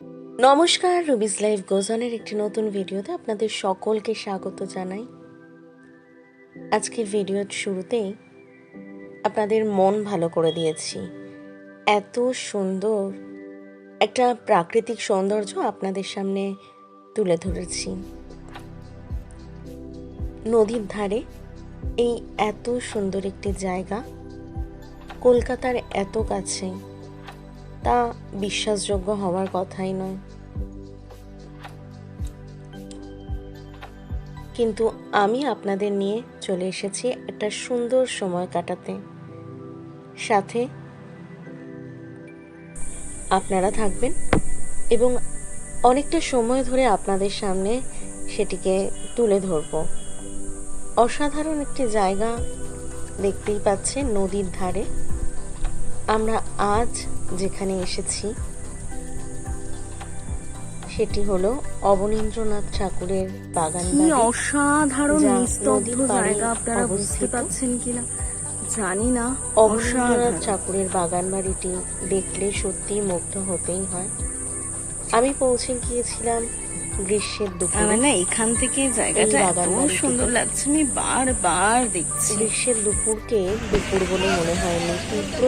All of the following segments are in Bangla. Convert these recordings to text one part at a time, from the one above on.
নমস্কার রুবিস লাইভ গোজনের একটি নতুন ভিডিওতে আপনাদের সকলকে স্বাগত জানাই। আজকের ভিডিওর শুরুতেই আপনাদের মন ভালো করে দিয়েছি। এত সুন্দর একটা প্রাকৃতিক সৌন্দর্য আপনাদের সামনে তুলে ধরেছি। নদীর ধারে এই এত সুন্দর একটি জায়গা, কলকাতার এত কাছে। তা বিশ্বাসযোগ্য হওয়ার কথাই নয়। কিন্তু আমি আপনাদের নিয়ে চলে এসেছি একটা সুন্দর সময় কাটাতে। সাথে আপনারা থাকবেন এবং অনেকটা সময় ধরে আপনাদের সামনে সেটিকে তুলে ধরব। অসাধারণ একটি জায়গা দেখতেই পাচ্ছে নদীর ধারে। আমরা আজ যেখানে এসেছি সেটি হলো অবনীন্দ্রনাথ ঠাকুরের বাগান কি অসাধারণ নিস্তব্ধ জায়গা আপনারা বুঝতে। পাচ্ছেন কিনা? জানি না অবনীন্দ্রনাথ ঠাকুরের বাগান বাড়িটি দেখলে সত্যি মুগ্ধ হতেই হয়। আমি পৌঁছে গিয়েছিলাম গ্রীষ্মের আমার দুপুরে না এখান থেকে জায়গাটা এত সুন্দর লাগছে আমি বারবার দেখছি। গ্রীষ্মের দুপুরকে দুপুর বলে মনে হয়নি তীব্র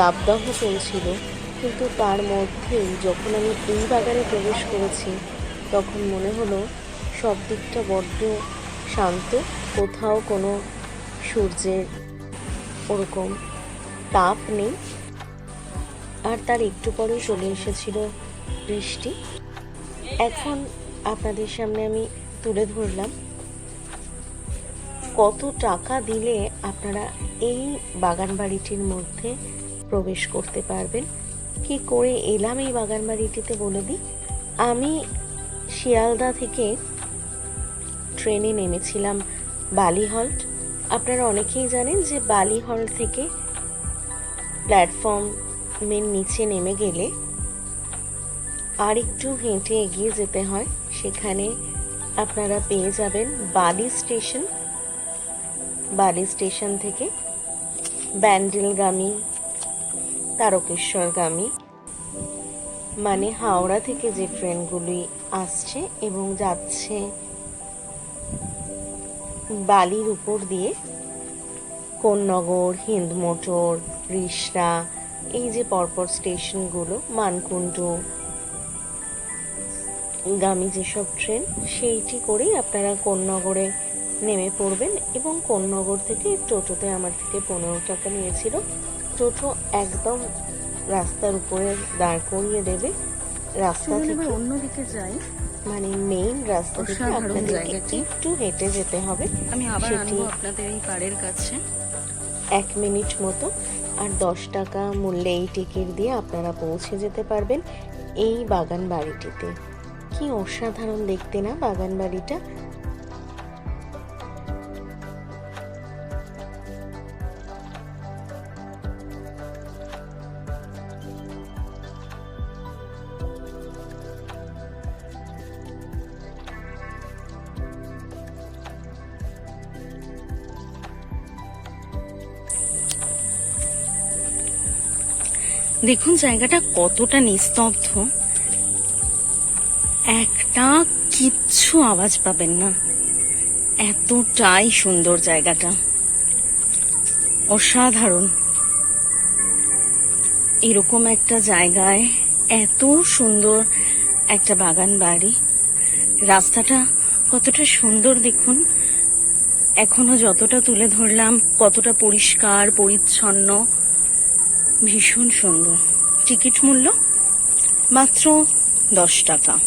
দাবদাহ চলছিল, কিন্তু তার মধ্যেই যখন আমি এই বাগানে প্রবেশ করেছি, তখন মনে হলো সব দিকটা বড্ড শান্ত, কোথাও কোনো সূর্যের ওরকম তাপ নেই। আর তার একটু পরেই চলে এসেছিল বৃষ্টি। এখন আপনাদের সামনে আমি তুলে ধরলাম, কত টাকা দিলে আপনারা এই বাগান বাড়িটির মধ্যে প্রবেশ করতে পারবেন। কি করে এলাম এই বাগান বাড়িটিতে বলে দিই? আমি শিয়ালদা থেকে ট্রেনে নেমেছিলাম বালিহল্ট। আপনারা অনেকেই জানেন যে বালিহল থেকে প্ল্যাটফর্মের নিচে নেমে গেলে আর একটু হেঁটে এগিয়ে যেতে হয়। সেখানে আপনারা পেয়ে যাবেন বালি স্টেশন। বালি স্টেশন থেকে ব্যান্ডেলগামী তারকেশ্বরগামী মানে হাওড়া থেকে যে ট্রেনগুলি আসছে এবং যাচ্ছে বালির উপর দিয়ে কোন্নগর হিন্দমোটর রিসরা এই যে পরপর স্টেশনগুলো, মানকুণ্ডু, গামী যেসব ট্রেন, সেইটি করেই আপনারা কোন্নগরে নেমে পড়বেন এবং কোন্নগর থেকে টোটোতে আমার থেকে পনেরো টাকা নিয়েছিল। টোটো একদম রাস্তার উপরে দাঁড় করিয়ে দেবে। রাস্তা থেকে অন্যদিকে যাই। মানে মেইন রাস্তা থেকে আপনাদেরকে একটু হেঁটে যেতে হবে। আমি আবার আনব আপনাদের এই পাড়ের কাছে। এক মিনিট মতো। আর দশ টাকা মূল্যে এই টিকিট দিয়ে আপনারা পৌঁছে যেতে পারবেন এই বাগান বাড়িটিতে। কি অসাধারণ দেখতে না বাগান বাড়িটা। দেখুন, জায়গাটা কতটা নিস্তব্ধ। একটা কিচ্ছু আওয়াজ পাবেন না। এতটাই সুন্দর জায়গাটা। অসাধারণ। এরকম একটা জায়গায় এত সুন্দর একটা বাগান বাড়ি। রাস্তাটা কতটা সুন্দর দেখুন। এখনও যতটা তুলে ধরলাম, কতটা পরিষ্কার, পরিচ্ছন্ন ভীষণ সুন্দর। টিকিট মূল্য মাত্র দশ টাকা।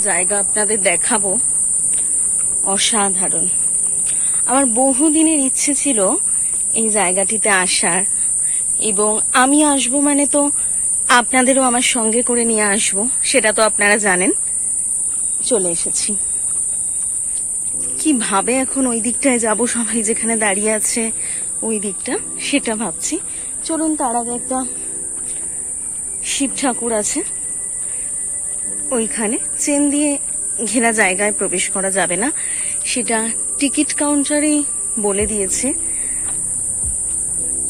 জায়গা আপনাদের দেখাবো। অসাধারণ। আমার বহুদিনের ইচ্ছে ছিল এই জায়গাটিতে আসার এবং আমি আসব মানে তো আপনাদেরও আমার সঙ্গে করে নিয়ে আসব, সেটা তো আপনারা জানেন। চলে এসেছি। কীভাবে এখন ওই দিকটায় যাব সবাই যেখানে দাঁড়িয়ে আছে ওই দিকটা, সেটা ভাবছি। চলুন তার আগে একটা শিব ঠাকুর আছে। ওইখানে চেন দিয়ে ঘেরা জায়গায় প্রবেশ করা যাবে না। সেটা টিকিট কাউন্টারেই বলে দিয়েছে।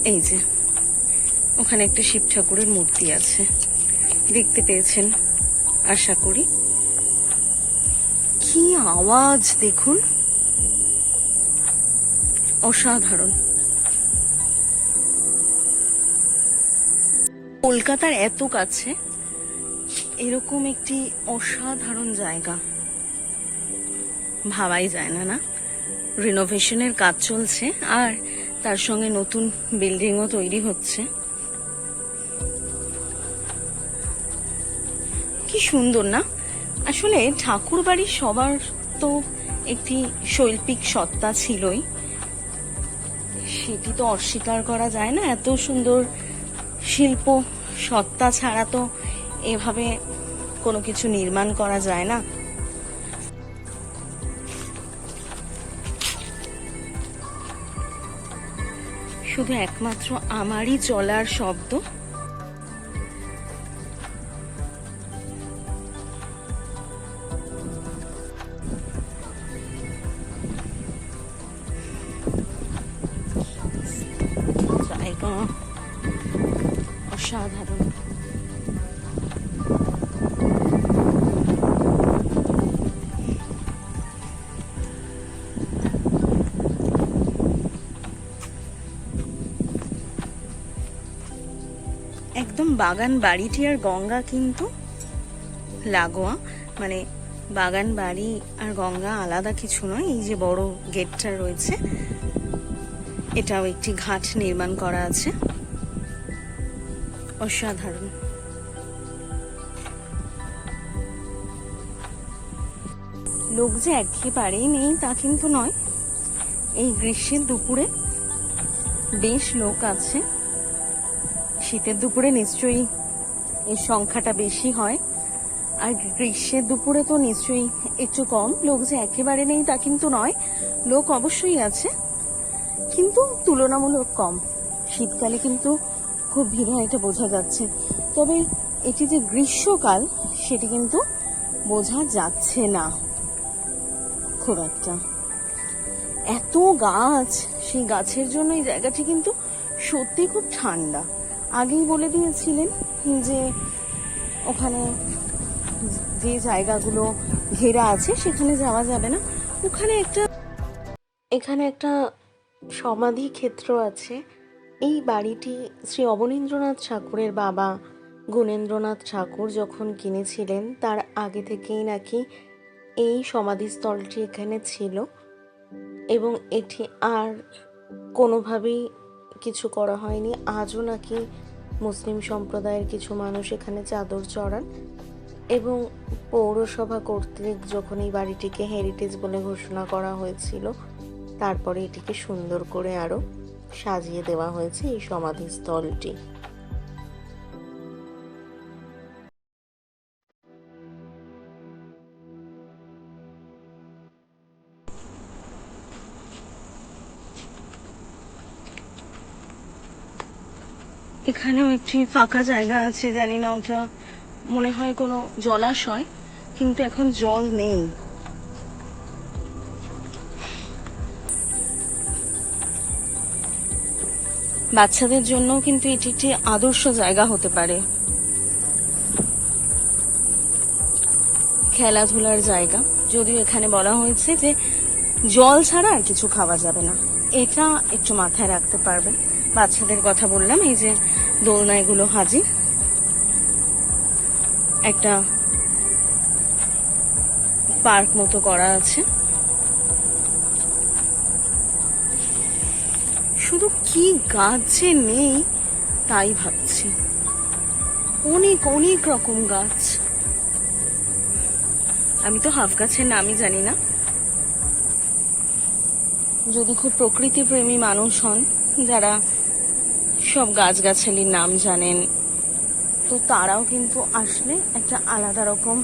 এই যে, ওখানে একটা শিব ঠাকুরের মূর্তি আছে। দেখতে পেয়েছেন, আশা করি। কি আওয়াজ, দেখুন। অসাধারণ। কলকাতার এত কাছে, এরকম একটি অসাধারণ জায়গা। ভাবাই যায় না না। রিনোভেশনের কাজ চলছে আর তার সঙ্গে নতুন বিল্ডিংও তৈরি হচ্ছে। কি সুন্দর না? আসলে ঠাকুর বাড়ি সবার তো একটি শৈল্পিক সত্তা ছিলই। সেটি তো অস্বীকার করা যায় না, এত সুন্দর শিল্প সত্তা ছাড়া তো এভাবে কোনো কিছু নির্মাণ করা যায় না। শুধু একমাত্র আমারই চলার শব্দ? বাগান বাড়িটি আর গঙ্গা কিন্তু লাগোয়া। মানে বাগান, বাড়ি আর গঙ্গা আলাদা কিছু নয়, এই যে বড় গেটটা রয়েছে, এটাও একটি ঘাট নির্মাণ করা আছে। অসাধারণ। লোক যে একেবারেই নেই তা কিন্তু নয়। এই গ্রীষ্মের দুপুরে বেশ লোক আছে। শীতের দুপুরে নিশ্চয়ই এর সংখ্যাটা বেশি হয়। আর গ্রীষ্মের দুপুরে তো নিশ্চয়ই একটু কম। লোক যে একেবারে নেই তা কিন্তু নয়। লোক অবশ্যই আছে, কিন্তু তুলনামূলক কম। শীতকালে কিন্তু খুব ভিড় হয় এটা বোঝা যাচ্ছে। তবে এটি যে গ্রীষ্মকাল, সেটি কিন্তু বোঝা যাচ্ছে না খুব একটা। এত গাছ, সেই গাছের জন্য এই জায়গাটি কিন্তু সত্যি খুব ঠান্ডা। আগেই বলে দিয়েছিলেন যে ওখানে যে জায়গাগুলো ঘেরা আছে সেখানে যাওয়া যাবে না। ওখানে একটা এখানে একটা সমাধি ক্ষেত্র আছে। এই বাড়িটি শ্রী অবনীন্দ্রনাথ ঠাকুরের বাবা গুণেন্দ্রনাথ ঠাকুর যখন কিনেছিলেন, তার আগে থেকেই নাকি এই সমাধিস্থলটি এখানে ছিল। এবং এটি আর কোনোভাবেই কিছু করা হয়নি। আজও নাকি মুসলিম সম্প্রদায়ের কিছু মানুষ এখানে চাদর চড়ান এবং পৌরসভা কর্তৃক যখন এই বাড়িটিকে হেরিটেজ বলে ঘোষণা করা হয়েছিল, তারপরে এটিকে সুন্দর করে আরও সাজিয়ে দেওয়া হয়েছে এই সমাধিস্থলটি। এখানেও একটি ফাঁকা জায়গা আছে, জানি না ওটা মনে হয় কোনো জলাশয়, কিন্তু এখন জল নেই। বাচ্চাদের জন্য কিন্তু এটি একটি আদর্শ জায়গা হতে পারে। খেলাধুলার জায়গা, যদিও এখানে বলা হয়েছে যে জল ছাড়া আর কিছু খাওয়া যাবে না। এটা একটু মাথায় রাখতে পারবেন। বাচ্চাদের কথা বললাম, এই যে দোলনায়গুলো হাজির একটা পার্ক মতো করা আছে। শুধু কি গাছ যে নেই, তাই ভাবছি। অনেক অনেক রকম গাছ। আমি তো হাফ গাছের নামই জানি না। যদি খুব প্রকৃতি প্রেমী মানুষ হন, যারা সব গাছগাছালির নাম জানেন। তো তারাও কিন্তু আসলে একটা আলাদা রকম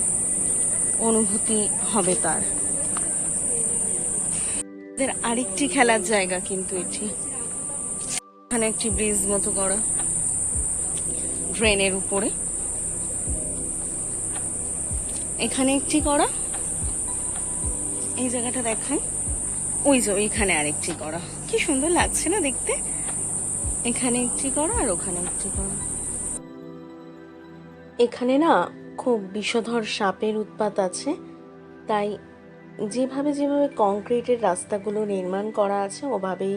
অনুভূতি হবে তার। আরেকটি খেলার জায়গা কিন্তু এটি। এখানে একটি ব্রিজ মতো করা। ড্রেনের উপরে। এখানে একটি করা। এই জায়গাটা দেখায় ওই যে ওইখানে আরেকটি করা। কি সুন্দর লাগছে না দেখতে? এখানে একটি করা আর ওখানে একটি করা। এখানে না খুব বিষধর সাপের উৎপাত আছে, তাই যেভাবে যেভাবে কংক্রিটের রাস্তাগুলো নির্মাণ করা আছে, ওভাবেই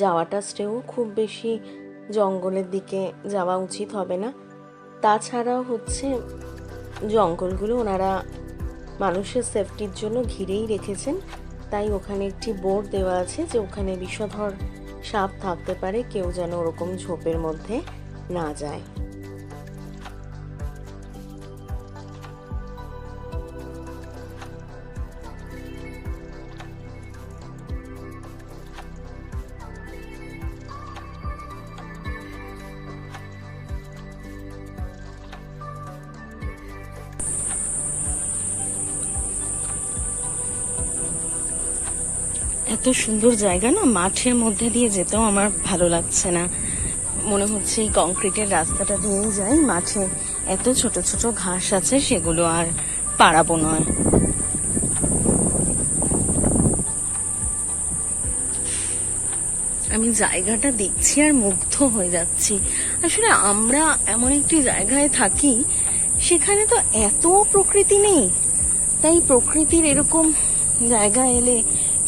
যাওয়াটা স্টেও খুব বেশি জঙ্গলের দিকে যাওয়া উচিত হবে না। তাছাড়াও হচ্ছে জঙ্গলগুলো ওনারা মানুষের সেফটির জন্য ঘিরেই রেখেছেন, তাই ওখানে একটি বোর্ড দেওয়া আছে যে ওখানে বিষধর সাপ থাকতে পারে কেউ যেন ওরকম ঝোপের মধ্যে না যায়। এত সুন্দর জায়গা না মাঠের মধ্যে দিয়ে যেতেও আমার ভালো লাগছে না। মনে হচ্ছে এই কংক্রিটের রাস্তাটা দিয়েই যাই মাঠে এত ছোট ছোট ঘাস আছে সেগুলো আর পারাবো নয়। আমি জায়গাটা দেখছি আর মুগ্ধ হয়ে যাচ্ছি। আসলে আমরা এমন একটি জায়গায় থাকি, সেখানে তো এত প্রকৃতি নেই। তাই প্রকৃতির এরকম জায়গা এলে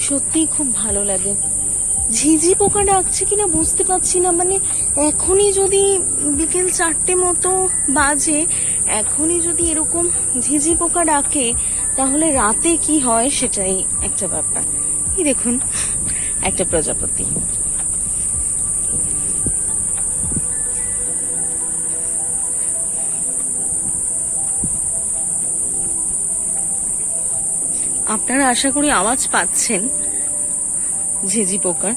সত্যিই খুব ভালো লাগে। ঝিঝি পোকা ডাকছে কিনা বুঝতে পারছি না মানে এখনই যদি বিকেল চারটে মতো বাজে, এখনই যদি এরকম ঝিঝি পোকা ডাকে, তাহলে রাতে কি হয় সেটাই একটা ব্যাপার। কি দেখুন, একটা প্রজাপতি। আপনারা আশা করি আওয়াজ পাচ্ছেন ঝিঝি পোকার।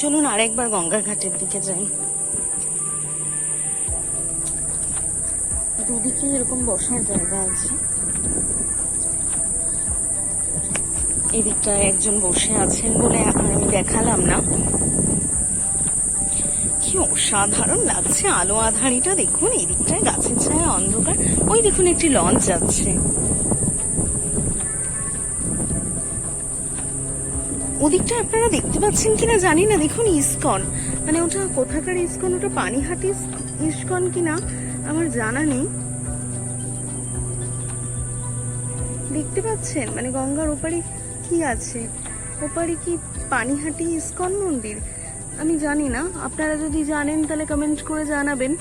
চলুন আরেকবার গঙ্গার ঘাটের দিকে যাই। দুদিকে এরকম বসার জায়গা আছে। এদিকটায় একজন বসে আছেন বলে আমি দেখালাম না। কি অসাধারণ লাগছে আলো আধারিটা। দেখুন, এদিকটায় গাছের ছায়া অন্ধকার। ওই দেখুন, একটি লঞ্চ যাচ্ছে। ওদিকটা আপনারা দেখতে পাচ্ছেন কিনা জানি না। দেখুন, ইসকন। মানে ওটা কোথাকার ইসকন? ওটা পানিহাটি ইসকন কিনা? আমার জানা নেই। দেখতে পাচ্ছেন? মানে গঙ্গার ওপারে কি আছে? ওপারে কি পানিহাটি ইস্কন মন্দির? আমি জানি না। আপনারা যদি জানেন তাহলে কমেন্ট করে জানাবেন।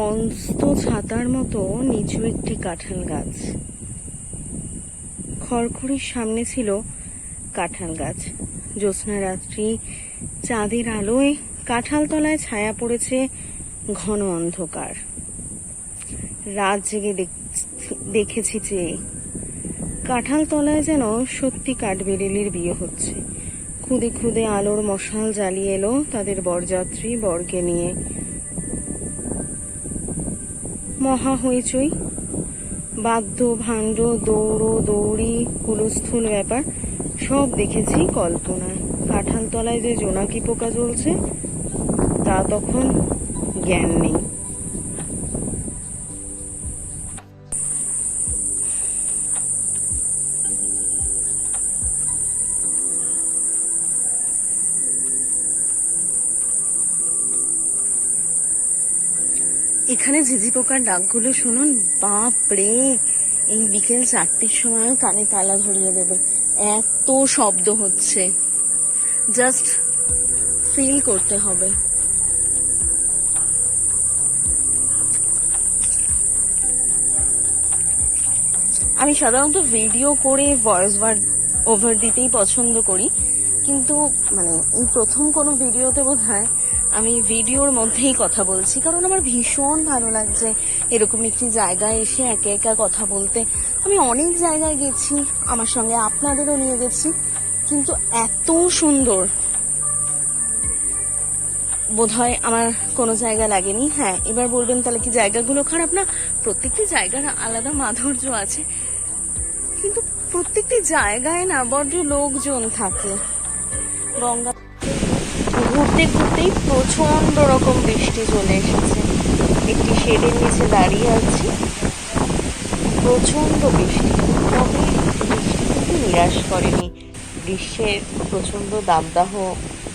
মস্ত ছাতার মতো নিচু একটি কাঁঠাল গাছ। খড়খড়ির সামনে ছিল কাঁঠাল গাছ। জ্যোৎস্না রাত্রি, চাঁদের আলোয় কাঁঠাল তলায় ছায়া পড়েছে ঘন অন্ধকার। রাত জেগে দেখ- দেখেছি যে কাঁঠাল তলায় যেন সত্যি কাঠবেরেলির বিয়ে হচ্ছে। খুদে খুদে আলোর মশাল জ্বালিয়ে এলো তাদের বরযাত্রী বর্গে নিয়ে। মহা হইচই। বাদ্য, ভাণ্ড, দৌড়ো, দৌড়ি হুলস্থুল ব্যাপার, সব দেখেছি কল্পনায় কাঁঠালতলায় যে জোনাকি পোকা জ্বলছে, তা তখন জ্ঞান নেই। এখানে ঝিঝি পোকার ডাকগুলো শুনুন। বাপরে এই বিকেল চারটের সময় কানে তালা ধরিয়ে দেবে। এত শব্দ হচ্ছে। জাস্ট ফিল করতে হবে। আমি সাধারণত ভিডিও করে ভয়েস ওভার দিতেই পছন্দ করি। কিন্তু মানে এই প্রথম কোনো ভিডিওতে বোধ হয় আমি ভিডিওর মধ্যেই কথা বলছি, কারণ আমার ভীষণ ভালো লাগছে এরকম একটি জায়গায় এসে একে একা কথা বলতে। আমি অনেক জায়গায় গেছি, আমার সঙ্গে আপনাদেরও নিয়ে গেছি, কিন্তু এত সুন্দর। বোধহয় আমার কোনো জায়গা লাগেনি। হ্যাঁ এবার বলবেন তাহলে কি জায়গাগুলো খারাপ না? প্রত্যেকটি জায়গার আলাদা মাধুর্য আছে। কিন্তু প্রত্যেকটি জায়গায় না বড্ড লোকজন থাকে। গঙ্গা ঘুরতে ঘুরতেই প্রচণ্ড রকম বৃষ্টি চলে এসেছে। একটি শেডের নিচে দাঁড়িয়ে আছি। প্রচণ্ড বৃষ্টি। তবে বৃষ্টি কিন্তু নিরাশ করেনি। গ্রীষ্মের প্রচণ্ড দাবদাহ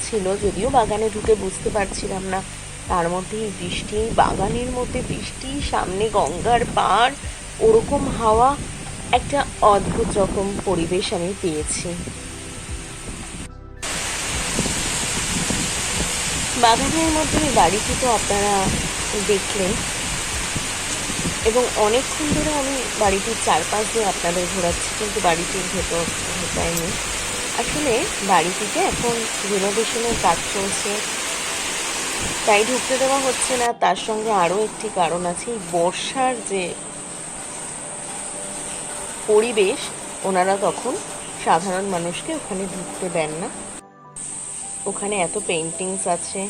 ছিল যদিও বাগানে ঢুকে বুঝতে পারছিলাম না। তার মধ্যে এই বৃষ্টি, বাগানের মধ্যে বৃষ্টি, সামনে গঙ্গার পাড় ওরকম হাওয়া, একটা অদ্ভুত রকম পরিবেশ আমি পেয়েছি। বাগানের মধ্যে এই বাড়িটি তো আপনারা দেখলেন। এবং অনেকক্ষণ ধরে আমি বাড়িটির চারপাশ দিয়ে আপনাদের ঘোরাচ্ছি, কিন্তু বাড়িটির ভেতর ঢোকায়নি আসলে বাড়িটিতে এখন রিনোভেশনের কাজ চলছে। তাই ঢুকতে দেওয়া হচ্ছে না, তার সঙ্গে আরও একটি কারণ আছে, এই বর্ষার যে পরিবেশ, ওনারা তখন সাধারণ মানুষকে ওখানে ঢুকতে দেন না। ওখানে এত পেন্টিংস আছে,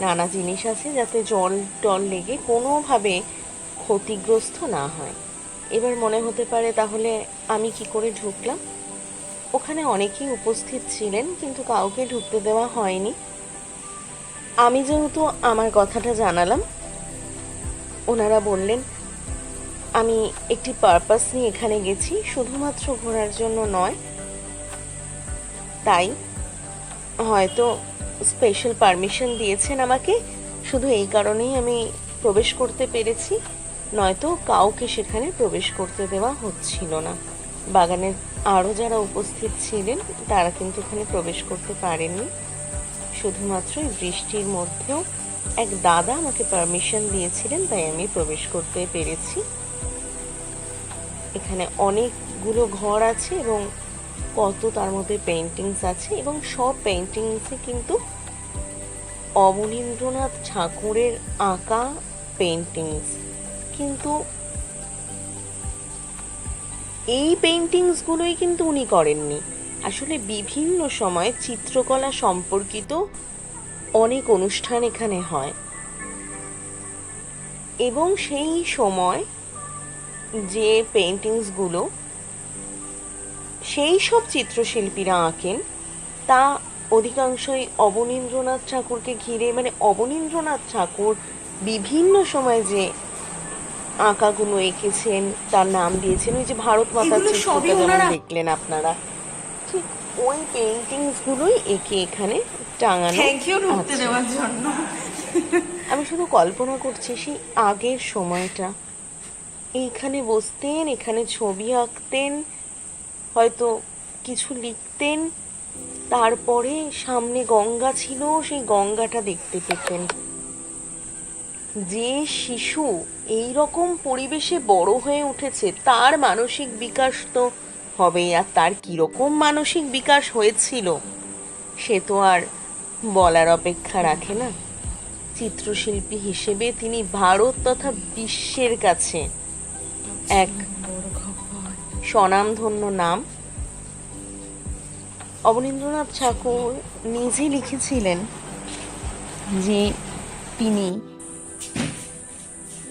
নানা জিনিস আছে যাতে জল টল লেগে কোনোভাবে ক্ষতিগ্রস্ত না হয়। এবার মনে হতে পারে তাহলে আমি কি করে ঢুকলাম? ওখানে অনেকেই উপস্থিত ছিলেন, কিন্তু কাউকে ঢুকতে দেওয়া হয়নি। আমি যেহেতু আমার কথাটা জানালাম, ওনারা বললেন, আমি একটি পারপাস নিয়ে এখানে গেছি, শুধুমাত্র ঘোরার জন্য নয়। তাই হয়তো স্পেশাল পারমিশন দিয়েছেন আমাকে। শুধু এই কারণেই আমি প্রবেশ করতে পেরেছি। নয়তো কাউকে সেখানে প্রবেশ করতে দেওয়া হচ্ছিল না। বাগানের আরও যারা উপস্থিত ছিলেন, তারা কিন্তু এখানে প্রবেশ করতে পারেননি। শুধুমাত্র এই বৃষ্টির মধ্যেও এক দাদা আমাকে পারমিশন দিয়েছিলেন, তাই আমি প্রবেশ করতে পেরেছি। এখানে অনেকগুলো ঘর আছে এবং কত তার মধ্যে পেন্টিংস আছে এবং সব পেন্টিংসে কিন্তু অবনীন্দ্রনাথ ঠাকুরের আঁকা পেন্টিংস কিন্তু এই পেন্টিংসগুলোই কিন্তু উনি করেননি। আসলে বিভিন্ন সময় চিত্রকলা সম্পর্কিত অনেক অনুষ্ঠান এখানে হয়। এবং সেই সময় যে পেন্টিংসগুলো সেই সব চিত্রশিল্পীরা আঁকেন তা অধিকাংশই অবনীন্দ্রনাথ ঠাকুরকে ঘিরে মানে অবনীন্দ্রনাথ ঠাকুর বিভিন্ন সময় যে আঁকাগুলো এঁকেছেন তার নাম দিয়েছেন ওই যে ভারত মাতার চিত্রটা যেমন দেখলেন আপনারা। ঠিক ওই পেন্টিংস গুলোই এঁকে এখানে টাঙানো। দেওয়ার জন্য। আমি শুধু কল্পনা করছি সেই আগের সময়টা। এইখানে বসতেন এখানে ছবি আঁকতেন হয়তো কিছু লিখতেন। তারপরে সামনে গঙ্গা ছিল, সেই গঙ্গাটা দেখতে পেতেন। যে শিশু এই রকম পরিবেশে বড় হয়ে উঠেছে, তার মানসিক বিকাশ তো হবেই, আর তার কীরকম মানসিক বিকাশ হয়েছিল, সে তো আর বলার অপেক্ষা রাখে না। চিত্রশিল্পী হিসেবে তিনি ভারত তথা বিশ্বের কাছে এক স্বনামধন্য নাম। অবনীন্দ্রনাথ ঠাকুর নিজে লিখেছিলেন যে তিনি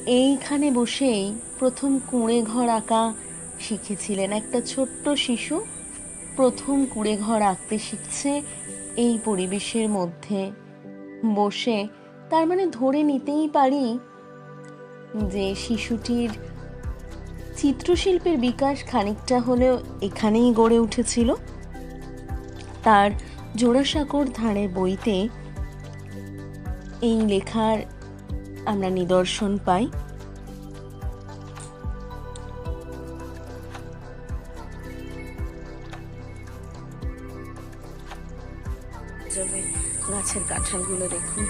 এইখানে বসেই প্রথম কুঁড়ে ঘর আঁকা শিখেছিলেন। একটা ছোট্ট শিশু প্রথম কুঁড়ে ঘর আঁকতে শিখছে এই পরিবেশের মধ্যে বসে। তার মানে ধরে নিতেই পারি যে শিশুটির চিত্রশিল্পের বিকাশ খানিকটা হলেও এখানেই গড়ে উঠেছিল। তার জোড়াসাঁকোর ধারে বইতে এই লেখার আমরা নিদর্শন পাই। গাছের কাঁঠালগুলো দেখুন।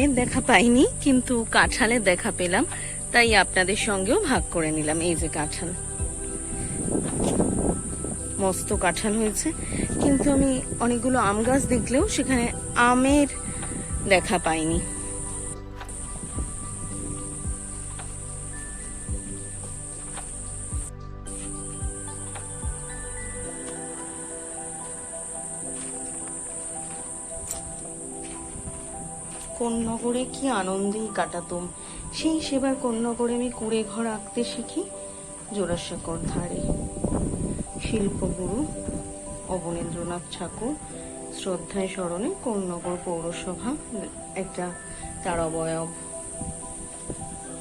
আমের দেখা পাইনি, কিন্তু কাঁঠালের দেখা পেলাম, তাই আপনাদের সঙ্গেও ভাগ করে নিলাম এই যে কাঁঠাল। মস্ত কাঁঠাল হয়েছে, কিন্তু আমি অনেকগুলো আম গাছ দেখলেও সেখানে আমের দেখা পাইনি। কোন কি আনন্দেই কাটাতুম? সেই সেবার কোন আমি কুড়ে ঘর আঁকতে শিখি, জোড়াসাঁকর ধারে। শিল্পগুরু অবনীন্দ্রনাথ ঠাকুর শ্রদ্ধায় স্মরণে কোন্নগর পৌরসভা, একটা তার অবয়ব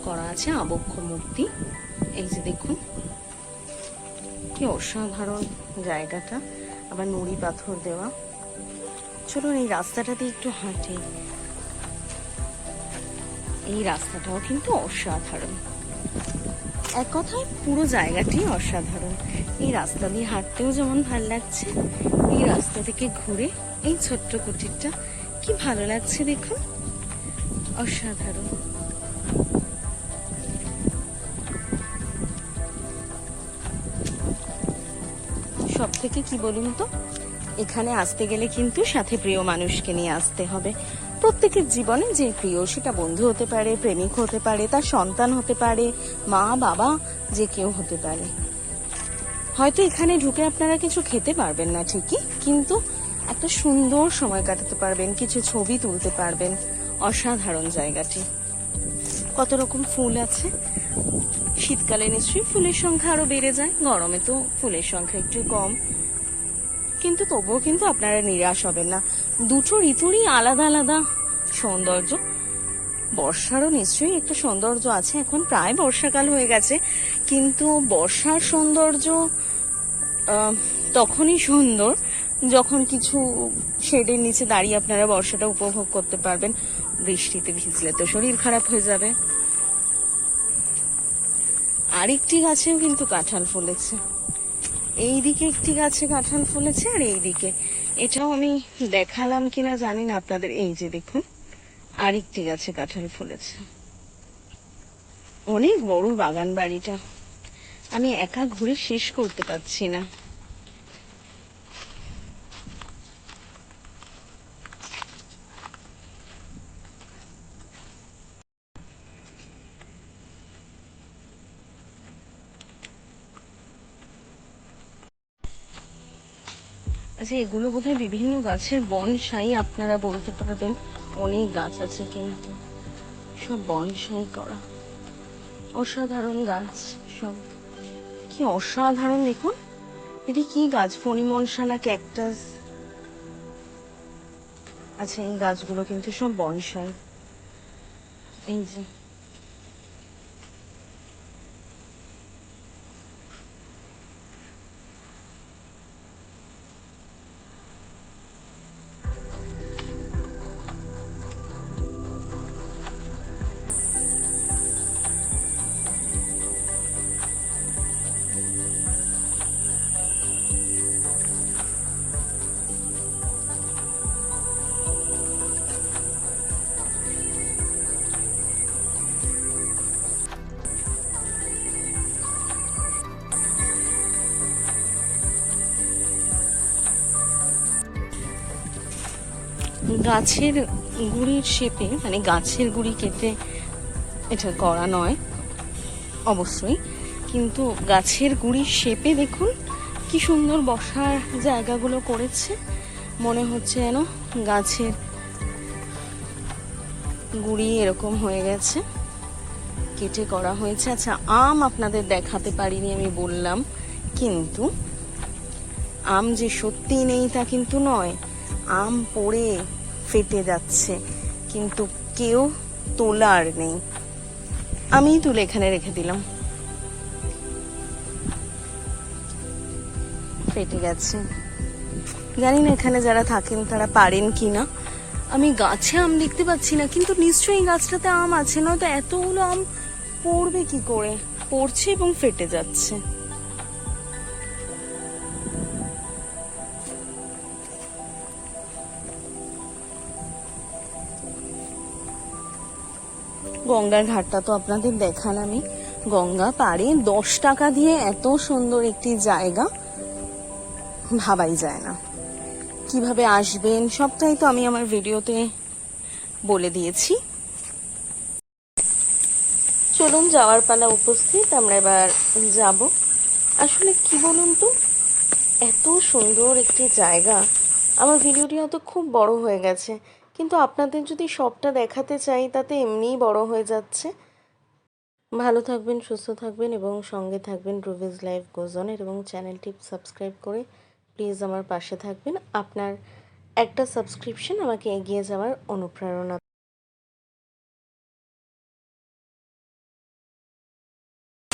করা আছে, আবক্ষ মূর্তি। এই যে দেখুন, কি অসাধারণ জায়গাটা। আবার নুড়ি পাথর দেওয়া। চলুন এই রাস্তাটা দিয়ে একটু হাঁটি। এই রাস্তাটাও কিন্তু অসাধারণ। এক কথায় পুরো জায়গাটি অসাধারণ। এই রাস্তা দিয়ে হাঁটতেও যেমন ভালো লাগছে, এই রাস্তা থেকে ঘুরে এই ছোট্ট কুটিরটা কি ভালো লাগছে দেখুন। অসাধারণ। সব থেকে কি বলুন তো? এখানে আসতে গেলে কিন্তু সাথে প্রিয় মানুষকে নিয়ে আসতে হবে। প্রত্যেকের জীবনে যে প্রিয়, সেটা বন্ধু হতে পারে, প্রেমিক হতে পারে, তার সন্তান হতে পারে, মা, বাবা, যে কেউ হতে পারে। হয়তো এখানে ঢুকে আপনারা কিছু খেতে পারবেন না ঠিকই, কিন্তু একটা সুন্দর সময় কাটাতে পারবেন, কিছু ছবি তুলতে পারবেন, অসাধারণ জায়গাটি। কত রকম ফুল আছে? শীতকালে নিশ্চয়ই ফুলের সংখ্যা আরও বেড়ে যায়, গরমে তো ফুলের সংখ্যা একটু কম। কিন্তু তবুও কিন্তু আপনারা নিরাশ হবেন না। দুটো ঋতুরই আলাদা আলাদা সৌন্দর্য? বর্ষারও নিশ্চয়ই একটা সৌন্দর্য আছে, এখন প্রায় বর্ষাকাল হয়ে গেছে। কিন্তু বর্ষার সৌন্দর্য তখনই সুন্দর যখন কিছু শেডের নিচে দাঁড়িয়ে আপনারা বর্ষাটা উপভোগ করতে পারবেন। বৃষ্টিতে ভিজলে তো শরীর খারাপ হয়ে যাবে। আরেকটি গাছেও কিন্তু কাঁঠাল ফুলেছে। এই দিকে একটি গাছে কাঁঠাল ফুলেছে আর এই দিকে এটাও আমি দেখালাম কিনা জানি না আপনাদের। এই যে দেখুন। আরেকটি গাছে কাঁঠাল ফলেছে। অনেক বড় বাগান বাড়িটা। আমি একা ঘুরে শেষ করতে পারছি না। আচ্ছা এগুলো বোধহয় বিভিন্ন গাছের বনসাই আপনারা বলতে পারবেন। অনেক গাছ আছে কিন্তু সব বনসাই করা। অসাধারণ গাছ সব। কি অসাধারণ দেখুন। এটি কি গাছ? ফণিমনসা না ক্যাকটাস। আচ্ছা এই গাছগুলো কিন্তু সব বনসাই। এই যে। গাছের গুড়ির শেপে মানে গাছের গুড়ি কেটে এটা করা নয়, অবশ্যই। কিন্তু গাছের গুড়ির শেপে দেখুন, কি সুন্দর বসার জায়গাগুলো করেছে। মনে হচ্ছে যেন গাছের গুড়ি এরকম হয়ে গেছে। কেটে করা হয়েছে। আচ্ছা আম আপনাদের দেখাতে পারিনি আমি বললাম, কিন্তু আম যে সত্যি নেই তা কিন্তু নয়। আম পড়ে ফেটে যাচ্ছে। কিন্তু কেউ তোলার নেই। আমি তুলে এখানে রেখে দিলাম। ফেটে গেছে। জানি না এখানে যারা থাকেন তারা পারেন কি না আমি গাছে আম দেখতে পাচ্ছি না, কিন্তু নিশ্চয়ই গাছটাতে আম আছে, নয়তো এতগুলো আম পড়বে কি করে? পড়ছে এবং ফেটে যাচ্ছে। গঙ্গার ঘাটটা তো আপনাদের দেখালামই। গঙ্গা পাড়ে দশ টাকা দিয়ে এত সুন্দর একটি জায়গা ভাবাই যায় না। কীভাবে আসবেন সবটাই তো আমি আমার ভিডিওতে বলে দিয়েছি। চলুন যাওয়ার পালা উপস্থিত, আমরা এবার যাব। আসলে কি বলুন তো, এত সুন্দর একটি জায়গা। আমার ভিডিওটি হয়তো খুব বড় হয়ে গেছে। কিন্তু আপনাদের যদি সবটা দেখাতে চাই, তাতে এমনিই বড় হয়ে যাচ্ছে। ভালো থাকবেন, সুস্থ থাকবেন এবং সঙ্গে থাকবেন রুভিজ লাইফ গোজনের এবং চ্যানেলটি সাবস্ক্রাইব করে প্লিজ আমার পাশে থাকবেন। আপনার একটা সাবস্ক্রিপশন আমাকে এগিয়ে যাওয়ার অনুপ্রেরণা